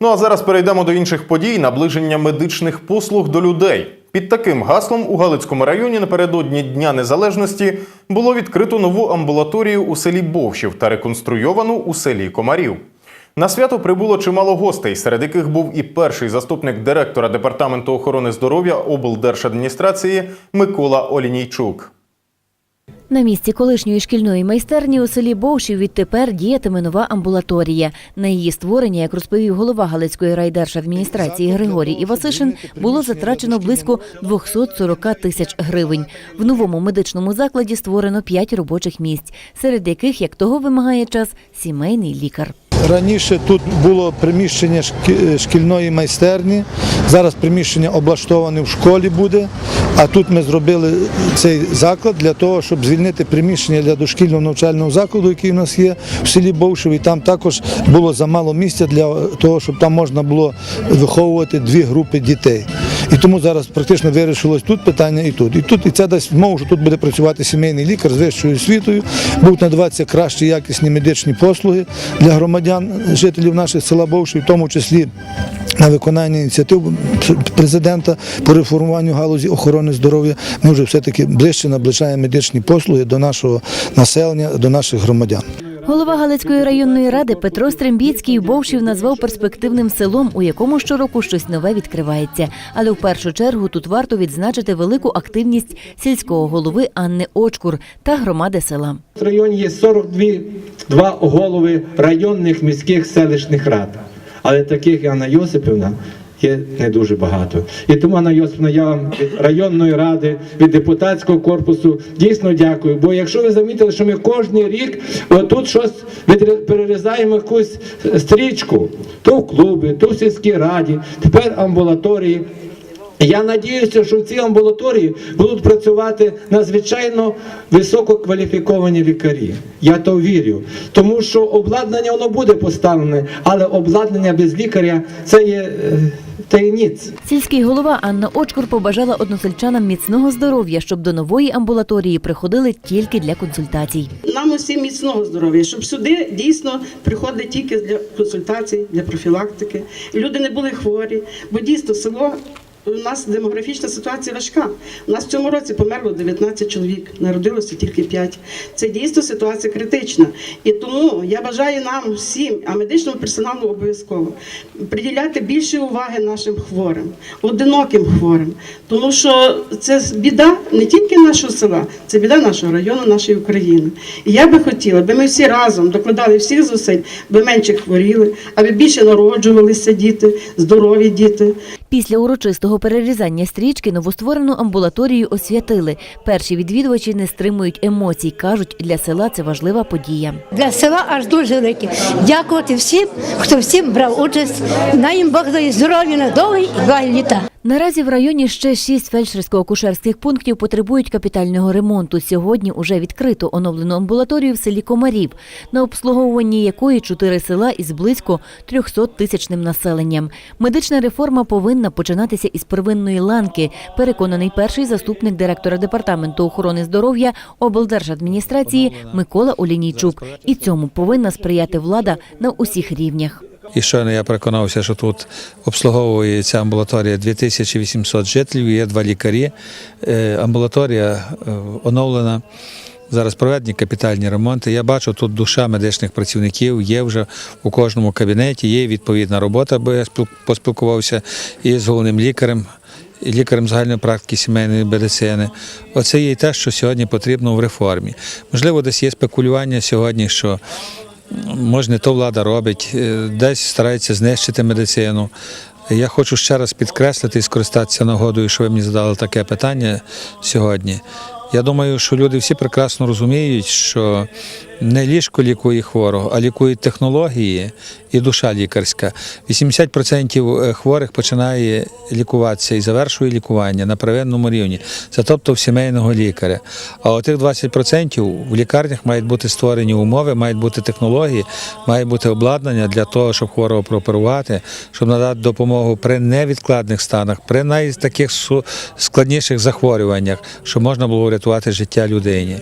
Ну а зараз перейдемо до інших подій наближення медичних послуг до людей. Під таким гаслом у Галицькому районі напередодні Дня Незалежності було відкрито нову амбулаторію у селі Бовщів та реконструйовану у селі Комарів. На свято прибуло чимало гостей, серед яких був і перший заступник директора департаменту охорони здоров'я облдержадміністрації Микола Олінійчук. На місці колишньої шкільної майстерні у селі Бовшів відтепер діятиме нова амбулаторія. На її створення, як розповів голова Галицької райдержадміністрації Григорій Івасишин, було затрачено близько 240 тисяч гривень. В новому медичному закладі створено 5 робочих місць, серед яких, як того вимагає час, сімейний лікар. Раніше тут було приміщення шкільної майстерні. Зараз приміщення облаштоване в школі буде. А тут ми зробили цей заклад для того, щоб звільнити приміщення для дошкільного навчального закладу, який у нас є в селі Бовшеві. Там також було замало місця для того, щоб там можна було виховувати дві групи дітей. І тому зараз практично вирішилось тут питання і тут. І тут і це дасть змогу, що тут буде працювати сімейний лікар з вищою освітою, будуть надаватися кращі якісні медичні послуги для громадян, жителів наших села Бовші, в тому числі на виконання ініціатив президента по реформуванню галузі охорони здоров'я. Ми вже все-таки ближче наближаємо медичні послуги до нашого населення, до наших громадян. Голова Галицької районної ради Петро Стрембіцький Бовшів назвав перспективним селом, у якому щороку щось нове відкривається. Але в першу чергу тут варто відзначити велику активність сільського голови Анни Очкур та громади села. В районі є 42 два голови районних міських селищних рад. Але таких Анна Йосипівна є не дуже багато. І тому, Анна Йосипівна, я вам від районної ради, від депутатського корпусу дійсно дякую. Бо якщо ви замітили, що ми кожен рік отут щось перерізаємо якусь стрічку, то в клубі, то в сільській раді, тепер амбулаторії. Я надіюся, що в цій амбулаторії будуть працювати надзвичайно висококваліфіковані лікарі. Я то вірю. Тому що обладнання воно буде поставлене, але обладнання без лікаря це є е, таємниць. Сільський голова Анна Очкур побажала односельчанам міцного здоров'я, щоб до нової амбулаторії приходили тільки для консультацій. Нам усім міцного здоров'я, щоб сюди дійсно приходили тільки для консультацій, для профілактики. Люди не були хворі, бо дійсно село. У нас демографічна ситуація важка. У нас в цьому році померло 19 чоловік, народилося тільки 5. Це дійсно ситуація критична. І тому я бажаю нам всім, а медичному персоналу обов'язково приділяти більше уваги нашим хворим, одиноким хворим. Тому що це біда не тільки нашого села, це біда нашого району, нашої України. І я би хотіла, аби ми всі разом докладали всіх зусиль, аби менше хворіли, аби більше народжувалися діти, здорові діти. Після урочистого перерізання стрічки новостворену амбулаторію освятили. Перші відвідувачі не стримують емоцій. кажуть, для села це важлива подія. Для села аж дуже велике. Дякувати всім, хто всім брав участь. На їм Бог дає здоров'я на довгі і благі літа. Наразі в районі ще шість фельдшерсько-акушерських пунктів потребують капітального ремонту. Сьогодні уже відкрито оновлену амбулаторію в селі Комарів, на обслуговуванні якої чотири села із близько 300 тисячним населенням. Медична реформа повинна починатися із первинної ланки. Переконаний перший заступник директора департаменту охорони здоров'я облдержадміністрації Микола Олінійчук. І цьому повинна сприяти влада на усіх рівнях. І щойно я переконався, що тут обслуговується амбулаторія 2800 жителів, є два лікарі. Е, Амбулаторія е, оновлена. Зараз проведені капітальні ремонти. Я бачу тут душа медичних працівників, є вже у кожному кабінеті, є відповідна робота, бо я спіл- поспілкувався із головним лікарем, і лікарем загальної практики сімейної медицини. Оце є те, що сьогодні потрібно в реформі. Можливо, десь є спекулювання сьогодні, що може не то влада робить, е, десь старається знищити медицину. Я хочу ще раз підкреслити і скористатися нагодою, що ви мені задали таке питання сьогодні. Я думаю, що люди всі прекрасно розуміють, що не ліжко лікує хворого, а лікують технології і душа лікарська. 80% хворих починає лікуватися і завершує лікування на первинному рівні. Це тобто в сімейного лікаря. А отих 20% в лікарнях мають бути створені умови, мають бути технології, має бути обладнання для того, щоб хворого прооперувати, щоб надати допомогу при невідкладних станах, при найтаких складніших захворюваннях, щоб можна було врятувати життя людині.